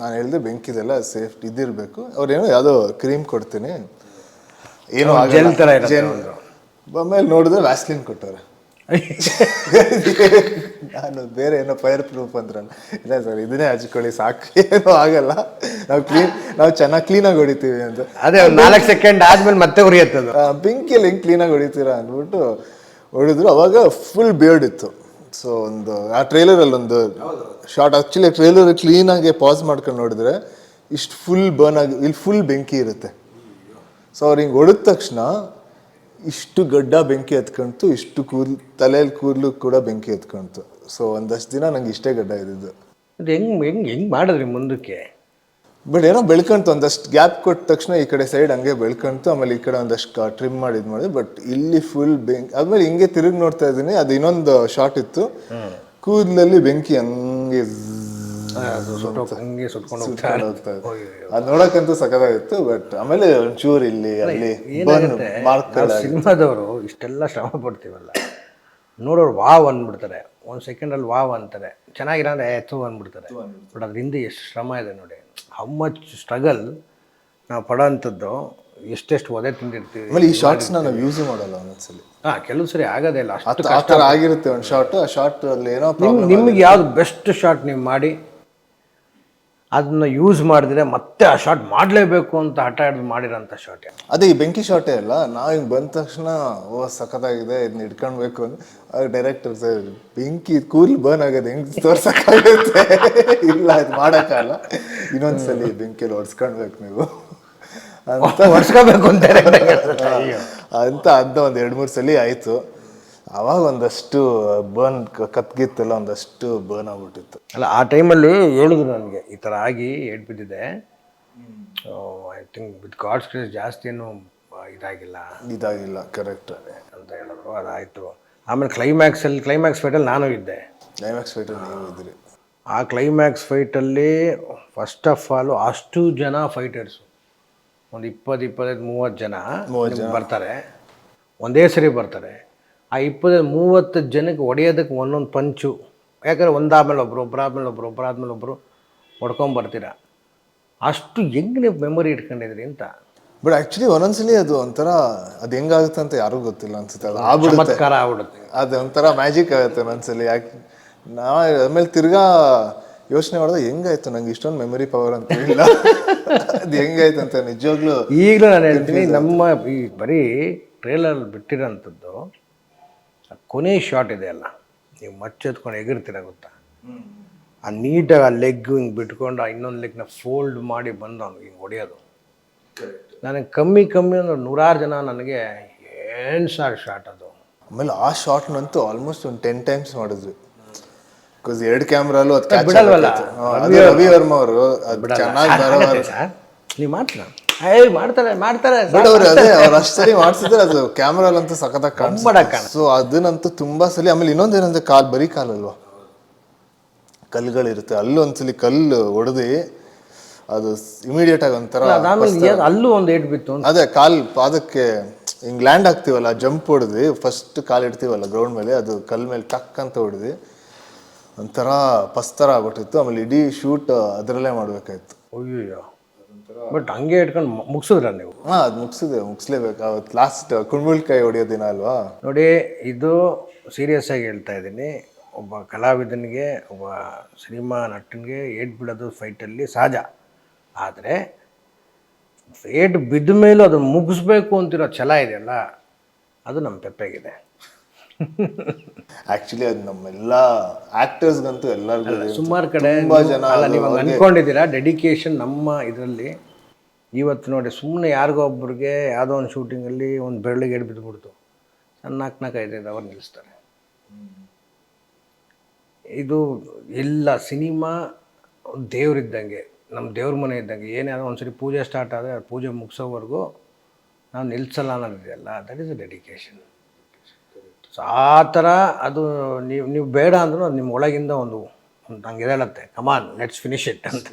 ನಾನು ಹೇಳಿದೆ ಬೆಂಕಿದೆಲ್ಲ ಸೇಫ್ ಇದ್ದಿರಬೇಕು. ಅವ್ರೇನೋ ಯಾವುದೋ ಕ್ರೀಮ್ ಕೊಡ್ತೀನಿ. ಏನೋ gel ಥರ ಇರುತ್ತೆ ಆಮೇಲೆ ನೋಡಿದ್ರೆ ವ್ಯಾಸ್ಲಿನ್ ಕೊಟ್ಟವ್ರೆ. ನಾನು ಬೇರೆ ಏನೋ ಫೈರ್ ಪ್ರೂಫ್ ಅಂದ್ರಲ್ಲ. ಇಲ್ಲ ಸರ್ ಇದನ್ನೇ ಹಚ್ಕೊಳ್ಳಿ ಸಾಕು. ಏನೂ ಆಗಲ್ಲ. ನಾವು ಕ್ಲೀನ್ ನಾವು ಚೆನ್ನಾಗಿ ಕ್ಲೀನಾಗಿ ಹೊಡಿತೀವಿ ಅಂತ. ಅದೇ ಒಂದು ನಾಲ್ಕು ಸೆಕೆಂಡ್ ಆದ್ಮೇಲೆ ಮತ್ತೆ ಉರಿಯತ್ತದು. ಬೆಂಕಿಯಲ್ಲಿ ಹೆಂಗೆ ಕ್ಲೀನಾಗಿ ಹೊಡಿತೀರಾ ಅಂದ್ಬಿಟ್ಟು ಹೊಡಿದ್ರು. ಅವಾಗ ಫುಲ್ ಬಿಯರ್ಡ್ ಇತ್ತು. ಸೊ ಒಂದು, ಆ ಟ್ರೈಲರಲ್ಲಿ ಒಂದು ಶಾರ್ಟ್ ಆ್ಯಕ್ಚುಲಿ ಟ್ರೈಲರ್ ಕ್ಲೀನಾಗಿ ಪಾಸ್ ಮಾಡ್ಕೊಂಡು ನೋಡಿದ್ರೆ ಇಷ್ಟು ಫುಲ್ ಬರ್ನ್ ಆಗಿ, ಇಲ್ಲಿ ಫುಲ್ ಬೆಂಕಿ ಇರುತ್ತೆ. ಸೊ ಅವ್ರು ಹಿಂಗೆ ಹೊಡೆದ ತಕ್ಷಣ ಇಷ್ಟು ಗಡ್ಡ ಬೆಂಕಿ ಎತ್ಕೊಂತು ಇಷ್ಟು ಕೂದಲು ತಲೆಯಲ್ಲಿ ಕೂದಲು ಕೂಡ ಬೆಂಕಿ ಎತ್ಕೊಂತು ಸೊ ಒಂದಷ್ಟು ದಿನ ನಂಗೆ ಇಷ್ಟೇ ಗಡ್ಡ ಇದ್ದಿದ್ದು. ಅದು ಹೆಂಗ್ ಹೆಂಗ್ ಹೆಂಗ್ ಮಾಡಿದ್ರಿ ಮುಂದಕ್ಕೆ? ಬಟ್ ಏನೋ ಬೆಳ್ಕೊಂತು ಒಂದಷ್ಟು ಗ್ಯಾಪ್ ಕೊಟ್ಟ ತಕ್ಷಣ ಈ ಕಡೆ ಸೈಡ್ ಹಂಗೆ ಬೆಳ್ಕೊಂತು ಆಮೇಲೆ ಈ ಕಡೆ ಒಂದಷ್ಟು ಟ್ರಿಮ್ ಮಾಡಿದ್ ಮಾಡಿದೆ. ಬಟ್ ಇಲ್ಲಿ ಫುಲ್ ಬೆಂಕಿ ಆದ್ಮೇಲೆ ಹಿಂಗೆ ತಿರುಗಿ ನೋಡ್ತಾ ಇದ್ದೀನಿ. ಅದು ಇನ್ನೊಂದು ಶಾರ್ಟ್ ಇತ್ತು. ಕೂದಲಲ್ಲಿ ಬೆಂಕಿ ಹಂಗೆ ಹಂಗೆ ಸುಟ್ಕೊಂಡು ಅದು ನೋಡಕ್ಕಂತೂ ಸಖತ್ತಾಗಿತ್ತು ಬಟ್ ಆಮೇಲೆ ಒಂಚೂರು ಇಲ್ಲಿ ಅಲ್ಲಿ ಸಿನಿಮಾದವರು ಇಷ್ಟೆಲ್ಲ ಶ್ರಮ ಪಡ್ತೀವಲ್ಲ. ನೋಡೋರು ವಾವ್ ಅಂದ್ಬಿಡ್ತಾರೆ. ಒಂದು ಸೆಕೆಂಡಲ್ಲಿ ವಾವ್ ಅಂತಾರೆ. ಚೆನ್ನಾಗಿರೋ ಅಂದ್ರೆ ಎತ್ತು ಅಂದ್ಬಿಡ್ತಾರೆ. ಬಟ್ ಅದ್ರ ಹಿಂದೆ ಎಷ್ಟು ಶ್ರಮ ಇದೆ ನೋಡಿ. ಹೌ ಮಚ್ ಸ್ಟ್ರಗಲ್ ನಾವು ಪಡೋಂಥದ್ದು ಎಷ್ಟೆಷ್ಟು ಒದೆ ತಿಂದಿರ್ತೀವಿ. ಆಮೇಲೆ ಈ ಶಾರ್ಟ್ಸ್ ನಾವು ಯೂಸ್ ಮಾಡಲ್ಲ ಒಂದೊಂದ್ಸಲಿ. ಹಾಂ ಕೆಲವು ಸರಿ ಆಗೋದೇ ಇಲ್ಲ ಅಷ್ಟು ಆ ಥರ ಆಗಿರುತ್ತೆ ಒಂದು ಶಾರ್ಟ್ ಆ ಶಾರ್ಟ್ ಅಲ್ಲಿ ಏನೋ ನಿಮ್ ಪ್ರಾಬ್ಲಮ್ ನಿಮ್ಗೆ ಯಾವ್ದು ಬೆಸ್ಟ್ ಶಾರ್ಟ್ ನೀವು ಮಾಡಿ ಅದನ್ನ ಯೂಸ್ ಮಾಡಿದ್ರೆ ಮತ್ತೆ ಆ ಶಾರ್ಟ್ ಮಾಡಲೇಬೇಕು ಅಂತ ಹಠ ಹಿಡಿದು ಮಾಡಿರೋಂಥ ಶಾಟ್ ಅದೇ ಈ ಬೆಂಕಿ ಶಾರ್ಟೇ ಅಲ್ಲ ನಾವು ಹಿಂಗೆ ಬಂದ ತಕ್ಷಣ ಓ ಸಖತ್ತಾಗಿದೆ ಇದನ್ನ ಇಟ್ಕೊಳ್ಬೇಕು ಅಂತ ಡೈರೆಕ್ಟರ್ ಸರ್ ಬೆಂಕಿ ಕೂಲ್ ಬರ್ನ್ ಆಗೋದು ಹೆಂಗೆ ತೋರ್ಸಕ್ಕಾಗುತ್ತೆ? ಇಲ್ಲ ಇದು ಮಾಡೋಕ್ಕಲ್ಲ ಇನ್ನೊಂದ್ಸಲಿ ಬೆಂಕಿಯಲ್ಲಿ ಹೊಡ್ಸ್ಕೊಂಡ್ಬೇಕು ನೀವು. ಅಂತ ಒಡ್ಸ್ಕೊಬೇಕು ಅಂತ ಅಂತ ಅಂತ ಒಂದು ಎರಡು ಮೂರು ಸಲ ಆಯಿತು. ಅವಾಗ ಒಂದಷ್ಟು ಬರ್ನ್ ಕತ್ಗಿತ್ತಲ್ಲ ಒಂದಷ್ಟು ಬರ್ನ್ ಆಗ್ಬಿಟ್ಟಿತ್ತು. ಅಲ್ಲ ಆ ಟೈಮಲ್ಲಿ ಹೇಳಿದ್ರು ನನಗೆ ಈ ಥರ ಆಗಿ ಹೇಳ್ಬಿಟ್ಟಿದೆ I think with God's grace ಜಾಸ್ತಿ ಏನು ಇದಾಗಿಲ್ಲ. ಇದಾಗಿಲ್ಲ ಕರೆಕ್ಟ್ ಅಂತ ಹೇಳಿದ್ರು ಅದಾಯಿತು. ಆಮೇಲೆ ಕ್ಲೈಮ್ಯಾಕ್ಸಲ್ಲಿ ಕ್ಲೈಮ್ಯಾಕ್ಸ್ ಫೈಟಲ್ಲಿ ನಾನು ಇದ್ದೆ. ಕ್ಲೈಮ್ಯಾಕ್ಸ್ ಫೈಟಲ್ಲಿ ನೀವು ಇದ್ರಿ. ಆ ಕ್ಲೈಮ್ಯಾಕ್ಸ್ ಫೈಟಲ್ಲಿ ಫಸ್ಟ್ ಆಫ್ ಆಲು ಅಷ್ಟು ಜನ ಫೈಟರ್ಸು ಒಂದು ಇಪ್ಪತ್ತು ಇಪ್ಪತ್ತೈದು ಮೂವತ್ತು ಜನ ಬರ್ತಾರೆ. ಒಂದೇ ಸರಿ ಬರ್ತಾರೆ. ಆ ಇಪ್ಪತ್ತೈದು ಮೂವತ್ತು ಜನಕ್ಕೆ ಹೊಡೆಯೋದಕ್ಕೆ ಒಂದೊಂದು ಪಂಚು. ಯಾಕಂದರೆ ಒಂದಾದ್ಮೇಲೆ ಒಬ್ಬರು ಒಬ್ಬರಾದ್ಮೇಲೆ ಒಬ್ಬರು ಒಬ್ಬರಾದ್ಮೇಲೆ ಒಬ್ಬರು ಹೊಡ್ಕೊಂಬರ್ತೀರ ಅಷ್ಟು ಹೆಂಗೆ ನೀವು ಮೆಮೊರಿ ಇಟ್ಕೊಂಡಿದ್ರಿ ಅಂತ. ಬಟ್ ಆ್ಯಕ್ಚುಲಿ ಒಂದೊಂದ್ಸಲಿ ಅದು ಒಂಥರ ಅದು ಹೆಂಗಾಗುತ್ತೆ ಅಂತ ಯಾರಿಗೂ ಗೊತ್ತಿಲ್ಲ ಅನ್ಸುತ್ತೆ. ಅದು ಆಗ್ಬಿಡುತ್ತೆ. ಚಮತ್ಕಾರ ಆಗ್ಬಿಡುತ್ತೆ. ಅದು ಒಂಥರ ಮ್ಯಾಜಿಕ್ ಆಗುತ್ತೆ ಒಂದೊಂದ್ಸಲಿ ಯಾಕೆ ನಾ ಆಮೇಲೆ ತಿರ್ಗಾ ಯೋಚನೆ ಮಾಡಿದ್ರೆ ಹೆಂಗಾಯ್ತು ನಂಗೆ ಇಷ್ಟೊಂದು ಮೆಮೊರಿ ಪವರ್ ಅಂತ ಇಲ್ಲ. ಅದು ಹೆಂಗಾಯ್ತು ಅಂತ ನಿಜವಾಗ್ಲೂ ಈಗಲೂ ನಾನು ಹೇಳ್ತೀನಿ ನಮ್ಮ ಈ ಬರೀ ಟ್ರೇಲರ್ ಬಿಟ್ಟಿರೋಂಥದ್ದು ಆ ಕೊನೆ ಶಾಟ್ ಇದೆ ಅಲ್ಲ ನೀವು ಮಚ್ಚೆತ್ಕೊಂಡು ಎಗಿರ್ತೀರ ಗೊತ್ತಾ? ಆ ನೀಟಾಗಿ ಆ ಲೆಗ್ ಹಿಂಗೆ ಬಿಟ್ಕೊಂಡು ಆ ಇನ್ನೊಂದು ಲೆಗ್ನ ಫೋಲ್ಡ್ ಮಾಡಿ ಬಂದು ಅವ್ನಿಗೆ ಹಿಂಗೆ ಹೊಡೆಯೋದು. ನನಗೆ ಕಮ್ಮಿ ಕಮ್ಮಿ ಅಂದ್ರೆ ನೂರಾರು ಜನ ನನಗೆ ಏನು ಸಾರ್ ಶಾಟ್ ಅದು. ಆಮೇಲೆ ಆ ಶಾರ್ಟ್ನಂತೂ ಆಲ್ಮೋಸ್ಟ್ ಒಂದು ಟೆನ್ ಟೈಮ್ಸ್ ಮಾಡಿದ್ವಿ. ಬಿಕಾಸ್ ಎರಡು ಕ್ಯಾಮ್ರಲ್ಲೂ ಅದು catch ಬಿಡಲ್ವಲ್ಲ? ಹಾ, ಅದು ರವಿ ವರ್ಮ ಅವರು. ಚೆನ್ನಾಗಿ ಬರೋವರ ನೀವು ಮಾಡ್ತೀರ? ಏಯ್ ಮಾಡ್ತಾರೆ ಮಾಡ್ತಾರೆ ಬಟ್ ಅವ್ರು ಅದೇ ಅವ್ರು ಅಷ್ಟು ಸರಿ ಮಾಡ್ಸಿದ್ರೆ ಅದು ಕ್ಯಾಮ್ರಲ್ಲಂತೂ ಸಖತ್ತಾಗಿ ಕಾಣಿಸುತ್ತೆ. ಸೊ ಅದನ್ನಂತೂ ತುಂಬಾ ಸಲ ಆಮೇಲೆ ಇನ್ನೊಂದೇನಂದ್ರೆ ಕಾಲ್ ಬರೀ ಕಾಲಲ್ವಾ? ಕಲ್ಲುಗಳಿರುತ್ತೆ. ಅಲ್ಲೂ ಒಂದ್ಸಲಿ ಕಲ್ಲು ಹೊಡೆದು ಅದು ಇಮಿಡಿಯೇಟ್ ಆಗಿ ಒಂಥರ ಏನ್- ಅಲ್ಲೂ ಒಂದು ಏಟ್ ಬಿತ್ತು ಅಂತ. ಅದೇ ಕಾಲ್ ಪಾದಕ್ಕೆ ಹಿಂಗ್ ಲ್ಯಾಂಡ್ ಆಗ್ತೀವಲ್ಲ ಜಂಪ್ ಹೊಡೆದ್ವಿ ಫಸ್ಟ್ ಕಾಲ್ ಇಡ್ತೀವಲ್ಲ ಗ್ರೌಂಡ್ ಮೇಲೆ ಅದು ಕಲ್ ಮೇಲೆ ಟಕ್ ಅಂತ ಹೊಡೆದ್ವಿ ಒಂಥರ ಪಸ್ತರ ಆಗ್ಬಿಟ್ಟಿತ್ತು. ಆಮೇಲೆ ಇಡೀ ಶೂಟ್ ಅದರಲ್ಲೇ ಮಾಡ್ಬೇಕಾಯ್ತು. ಅಯ್ಯೋ ಬಟ್ ಹಂಗೆ ಇಟ್ಕೊಂಡು ಮುಗಿಸಿದ್ರ ನೀವು? ಹಾ ಅದು ಮುಗಿಸಿದೆ ಮುಗಿಸ್ಲೇಬೇಕು. ಅವತ್ತು ಲಾಸ್ಟ್ ಕುಣ್ಬುಳ್ಕಾಯಿ ಹೊಡೆಯೋ ದಿನ ಅಲ್ವಾ? ನೋಡಿ ಇದು ಸೀರಿಯಸ್ ಆಗಿ ಹೇಳ್ತಾ ಇದ್ದೀನಿ. ಒಬ್ಬ ಕಲಾವಿದನಿಗೆ ಒಬ್ಬ ಸಿನಿಮಾ ನಟನಿಗೆ ಏಟ್ ಬಿಡೋದು ಫೈಟಲ್ಲಿ ಸಹಜ. ಆದರೆ ಏಟ್ ಬಿದ್ದ ಮೇಲೂ ಅದನ್ನು ಮುಗಿಸ್ಬೇಕು ಅಂತಿರೋ ಛಲ ಇದೆಯಲ್ಲ ಅದು ನಮ್ಮ ಪೆಪ್ಪೆಗಿದೆ. ಆಕ್ಚುಲಿ ಅದು ನಮ್ಮೆಲ್ಲ ಆಕ್ಟರ್ಸ್ಗಂತೂ ಎಲ್ಲರಿಗೂ. ಸುಮಾರು ಕಡೆ ತುಂಬಾ ಜನ ಅಲ್ಲ ನೀವು ಹಂಗೆ ಅನ್ಕೊಂಡಿದ್ದೀರಾ? ಡೆಡಿಕೇಶನ್ ನಮ್ಮ ಇದರಲ್ಲಿ. ಇವತ್ತು ನೋಡಿ ಸುಮ್ಮನೆ ಯಾರಿಗೋ ಒಬ್ಬರಿಗೆ ಯಾವುದೋ ಒಂದು ಶೂಟಿಂಗಲ್ಲಿ ಒಂದು ಬೆರಳಿಗೆ ಎಡ್ ಬಿದ್ದುಬಿಡ್ತು ಸಣ್ಣ ನಾಲ್ಕು ನಾಲ್ಕು ಐದೈದು ಅವರ್ ನಿಲ್ಲಿಸ್ತಾರೆ ಇದು ಎಲ್ಲ ಸಿನಿಮಾ ದೇವ್ರಿದ್ದಂಗೆ ನಮ್ಮ ದೇವ್ರ ಮನೆ ಇದ್ದಂಗೆ. ಏನೇ ಆದರೂ ಒಂದ್ಸರಿ ಪೂಜೆ ಸ್ಟಾರ್ಟ್ ಆದರೆ ಪೂಜೆ ಮುಗಿಸೋವರೆಗೂ ನಾವು ನಿಲ್ಲಿಸಲ್ಲ ಅನ್ನೋದಿದೆಯಲ್ಲ ದಟ್ ಈಸ್ ಅ ಡೆಡಿಕೇಶನ್ ಆ ಥರ ಅದು ನೀವು ನೀವು ಬೇಡ ಅಂದ್ರೂ ಅದು ನಿಮ್ಮ ಒಳಗಿಂದ ಒಂದು ಒಂದು ಹಂಗೆ ಹೇಳುತ್ತೆ ಕಮಾನ್ ಲೆಟ್ಸ್ ಫಿನಿಶ್ ಇಟ್ ಅಂತ.